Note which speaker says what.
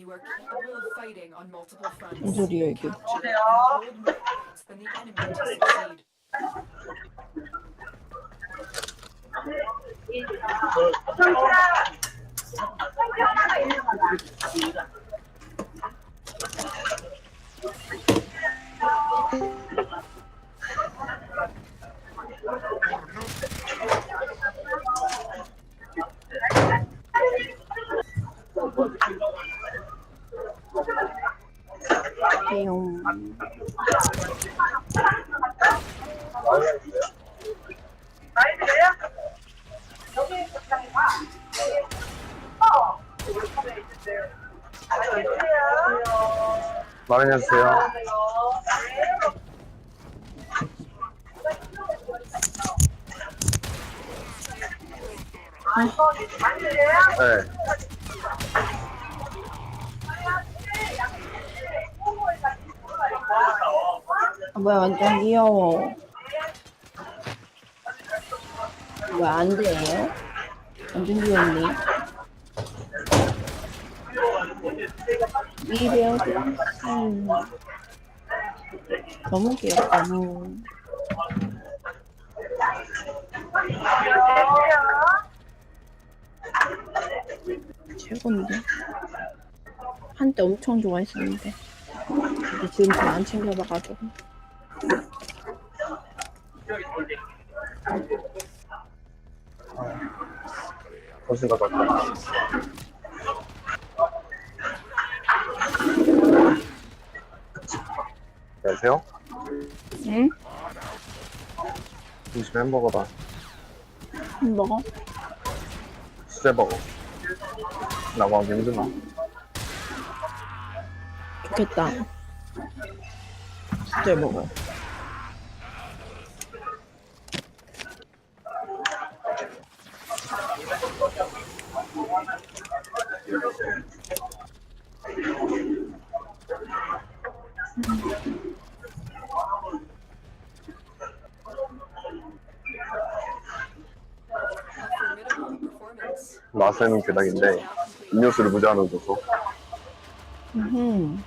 Speaker 1: You are capable of fighting on multiple fronts. The enemy to succeed.
Speaker 2: 띠용.
Speaker 3: 말해주세요. 네.
Speaker 2: 뭐야 완전 귀여워. 왜안 돼요? 완전 귀엽네. 이래요. 음. 너무 귀엽다. 음. 최고인데. 한때 엄청 좋아했었는데. 지금 잘 안 챙겨봐가지고.
Speaker 3: 버스가 갔다. 안녕하세요.
Speaker 2: 응?
Speaker 3: 점심 햄버거다.
Speaker 2: 먹어?
Speaker 3: 수제 버거. 나가기 힘드나?
Speaker 2: 좋겠다. 진짜 먹어.
Speaker 3: 맛은 그닥인데 음료수를 무제한으로 줘서
Speaker 2: 음.